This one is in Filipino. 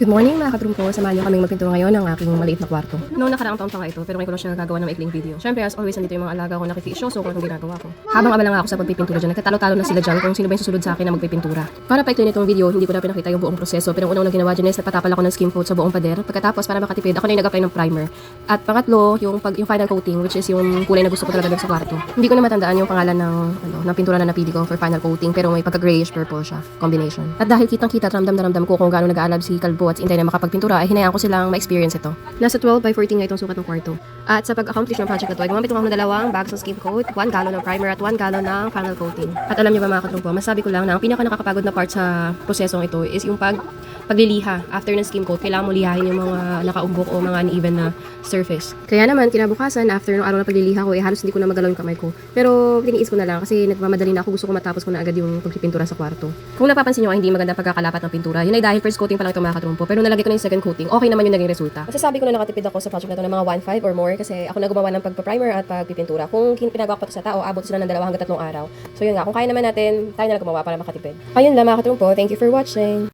Good morning mga katrumpo. Samahan niyo kaming magpintura ngayon ng aking maliit na kwarto. Noong nakaraang taon pa nga ito, pero ngayon ko lang siya nagagawa ng maikling video. Siyempre, as always, nandito yung mga alaga ko nakikisyoso kung anong ginagawa ko. Habang abala nga ako sa pagpipintura dyan, nagtatalo-talo na sila dyan kung sino ba yung susunod sa akin na magpipintura. Para pa itong video, hindi ko na pinakita yung buong proseso, pero ang unang ginawa dyan is nagpatapal ako ng skim coat sa buong pader. Pagkatapos, para makatipid, ako na yung nag-apply ng primer. At pangatlo, yung, pag, yung final coating, which is yung kulay na gusto ko talaga dun sa kwarto. Hindi ko na matandaan yung pangalan ng, ano, ng pintura na napili ko for final coating, pero may pagka-grayish purple siya, combination. At dahil kitang-kita, ramdam na ramdam ko kung gaano nag-aalab si Kalbo at Intay na makapagpintura, ay hinayaan ko silang ma-experience ito. Nasa 12 by 14 nga itong sukat ng kwarto. At sa pag-accomplish ng project na ito, ay gumamit ako ng dalawang bags ng skim coat, 1 gallon ng primer at 1 gallon ng final coating. At alam niyo ba mga katrumpo, masabi ko lang na ang pinaka nakakapagod na part sa prosesong ito is yung pag pagliliha after ng skim coat, kailangan mo lihahin yung mga nakaumbok o mga uneven na surface. Kaya naman, kinabukasan, after ng araw na pagliliha ko, eh, halos hindi ko na magalaw yung kamay ko. Pero tiniis ko na lang kasi nagmamadali na ako, gusto ko matapos ko na agad yung pagpipintura sa kwarto. Kung napapansin nyo, ay hindi maganda pagkakalapat ng pintura. Yun ay dahil first coating pa lang ito mga katrumpo. Pero nalagay ko na yung second coating, okay naman yung naging resulta. Masasabi ko na nakatipid ako sa project na ito ng mga 1.5 or more kasi ako na gumawa ng pagpa-primer at pagpipintura. Kung pinagawa ko pa sa tao, abot sila ng dalawa hanggang tatlong araw. So yun nga, kung kaya naman natin, tayo na lang gumawa para makatipid. Ayun lang mga katrumpo, thank you for watching.